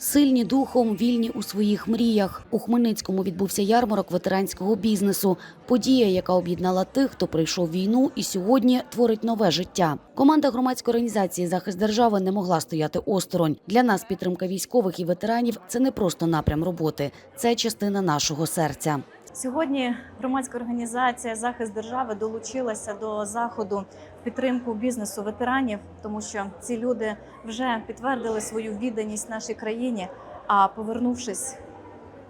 Сильні духом, вільні у своїх мріях. У Хмельницькому відбувся ярмарок ветеранського бізнесу. Подія, яка об'єднала тих, хто пройшов війну і сьогодні творить нове життя. Команда громадської організації захист держави не могла стояти осторонь. Для нас підтримка військових і ветеранів це не просто напрям роботи, це частина нашого серця. Сьогодні громадська організація захист держави долучилася до заходу в підтримку бізнесу ветеранів, тому що ці люди вже підтвердили свою відданість нашій країні. А повернувшись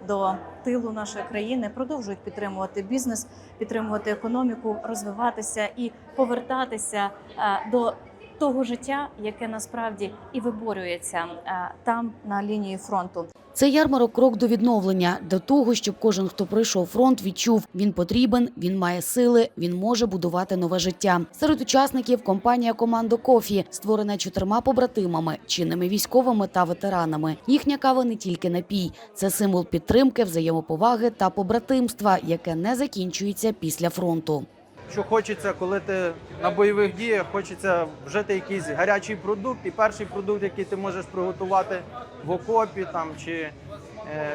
до тилу нашої країни, продовжують підтримувати бізнес, підтримувати економіку, розвиватися і повертатися е, до того життя, яке насправді і виборюється е, там на лінії фронту. Це ярмарок крок до відновлення, до того, щоб кожен, хто пройшов фронт, відчув, він потрібен, він має сили, він може будувати нове життя. Серед учасників компанія Командо Кофі, створена чотирма побратимами, чинними військовими та ветеранами. Їхня кава не тільки напій, це символ підтримки, взаємоповаги та побратимства, яке не закінчується після фронту. Що хочеться, коли ти на бойових діях, хочеться вжити якийсь гарячий продукт, і перший продукт, який ти можеш приготувати в окопі там чи е,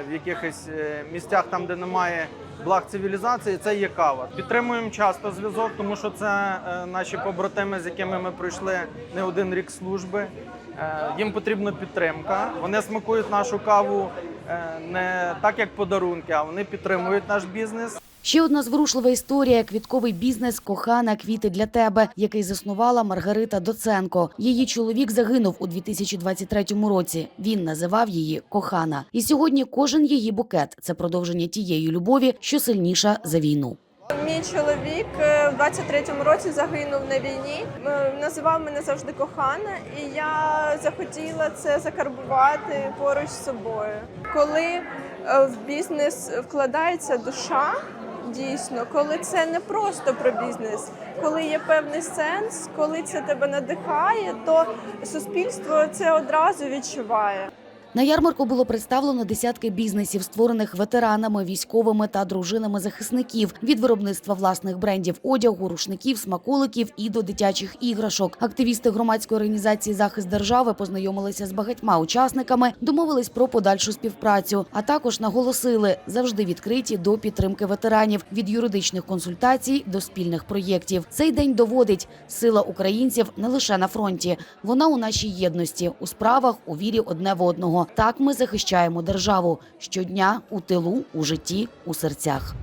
в якихось е, місцях, там де немає благ цивілізації, це є кава. Підтримуємо часто зв'язок, тому що це е, наші побратими, з якими ми пройшли не один рік служби. Їм потрібна підтримка. Вони смакують нашу каву не так, як подарунки, а вони підтримують наш бізнес. Ще одна зворушлива історія: квітковий бізнес Кохана квіти для тебе, який заснувала Маргарита Доценко. Її чоловік загинув у 2023 році. Він називав її кохана. І сьогодні кожен її букет це продовження тієї любові, що сильніша за війну. Мій чоловік е, в 23-му році загинув на війні. Е, Називав мене завжди кохана, і я захотіла це закарбувати поруч з собою. Коли е, в бізнес вкладається душа, дійсно, коли це не просто про бізнес, коли є певний сенс, коли це тебе надихає, то суспільство це одразу відчуває. На ярмарку було представлено десятки бізнесів, створених ветеранами, військовими та дружинами захисників від виробництва власних брендів одягу, рушників, смаколиків і до дитячих іграшок. Активісти громадської організації захист держави познайомилися з багатьма учасниками, домовились про подальшу співпрацю, а також наголосили завжди відкриті до підтримки ветеранів від юридичних консультацій до спільних проєктів. Цей день доводить сила українців не лише на фронті, вона у нашій єдності, у справах, у вірі одне в одного. Так ми захищаємо державу щодня у тилу, у житті, у серцях.